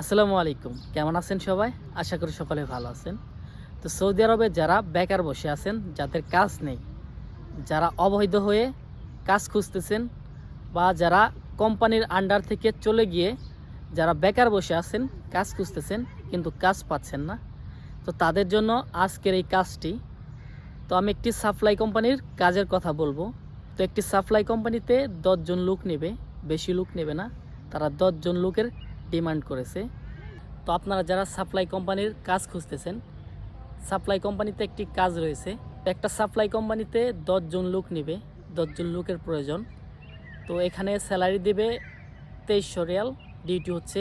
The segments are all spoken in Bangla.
আসসালামু আলাইকুম। কেমন আছেন সবাই? আশা করি সকলে ভালো আছেন। তো সৌদি আরবে যারা বেকার বসে আছেন, যাদের কাজ নেই, যারা অবৈধ হয়ে কাজ খুঁজতেছেন বা যারা কোম্পানির আন্ডার থেকে চলে গিয়ে যারা বেকার বসে আছেন, কাজ খুঁজতেছেন, কিন্তু কাজ পাচ্ছেন না, তো তাদের জন্য আজকের এই কাজটি। তো আমি একটি সাপ্লাই কোম্পানির কাজের কথা বলব। তো একটি সাপ্লাই কোম্পানিতে দশজন লোক নেবে, বেশি লোক নেবে না, তারা দশজন লোকের ডিমান্ড করেছে। তো আপনারা যারা সাপ্লাই কোম্পানির কাজ খুঁজতেছেন, সাপ্লাই কোম্পানিতে একটি কাজ রয়েছে। একটা সাপ্লাই কোম্পানিতে দশজন লোক নেবে দশজন লোকের প্রয়োজন। তো এখানে স্যালারি দেবে তেইশশো রিয়াল, ডিউটি হচ্ছে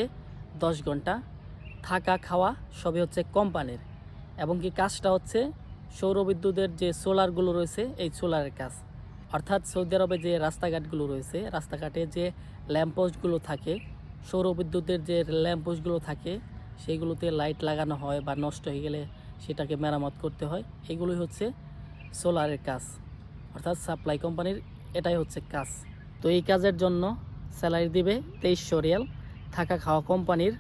দশ ঘণ্টা। থাকা, খাওয়া সবই হচ্ছে কোম্পানির। এবং কি কাজটা হচ্ছে সৌরবিদ্যুতের যে সোলারগুলো রয়েছে, এই সোলারের কাজ। অর্থাৎ সৌদি আরবে যে রাস্তাঘাটগুলো রয়েছে, রাস্তাঘাটে যে ল্যাম্পপোস্টগুলো থাকে সৌরবিদ্যুতের যে ল্যাম্পপোস্টগুলো থাকে সেইগুলোতে লাইট লাগানো হয় বা নষ্ট হয়ে গেলে সেটাকে মেরামত করতে হয়। এগুলোই হচ্ছে সোলারের কাজ। অর্থাৎ সাপ্লাই কোম্পানির এটাই হচ্ছে কাজ। তো এই কাজের জন্য স্যালারি দিবে তেইশশো রিয়াল থাকা খাওয়া কোম্পানির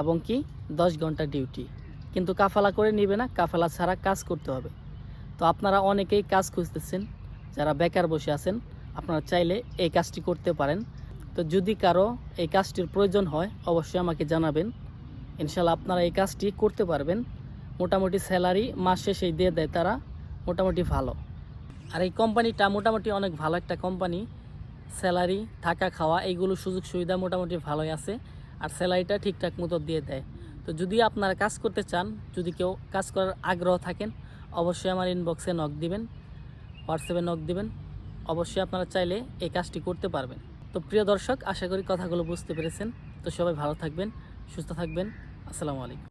এবং কি দশ ঘণ্টা ডিউটি। কিন্তু কাফালা করে নিবে না, কাফালা ছাড়া কাজ করতে হবে। তো আপনারা অনেকেই কাজ খুঁজতেছেন, যারা বেকার বসে আছেন, আপনারা চাইলে এই কাজটি করতে পারেন। তো যদি কারও এই কাজটির প্রয়োজন হয়, অবশ্যই আমাকে জানাবেন। ইনশাল্লাহ আপনারা এই কাজটি করতে পারবেন। মোটামুটি স্যালারি মাস শেষেই দিয়ে দেয় তারা, মোটামুটি ভালো। আর এই কোম্পানিটা মোটামুটি অনেক ভালো একটা কোম্পানি। স্যালারি, থাকা, খাওয়া, এইগুলো সুযোগ সুবিধা মোটামুটি ভালোই আছে। আর স্যালারিটা ঠিকঠাক মতো দিয়ে দেয়। তো যদি আপনারা কাজ করতে চান, যদি কেউ কাজ করার আগ্রহ থাকেন, অবশ্যই আমার ইনবক্সে নক দিবেন, হোয়াটসঅ্যাপে নক দিবেন। অবশ্যই আপনারা চাইলে এই কাজটি করতে পারবেন। তো প্রিয় দর্শক, আশা করি কথাগুলো বুঝতে পেরেছেন। তো সবাই ভালো থাকবেন, সুস্থ থাকবেন। আসসালামু আলাইকুম।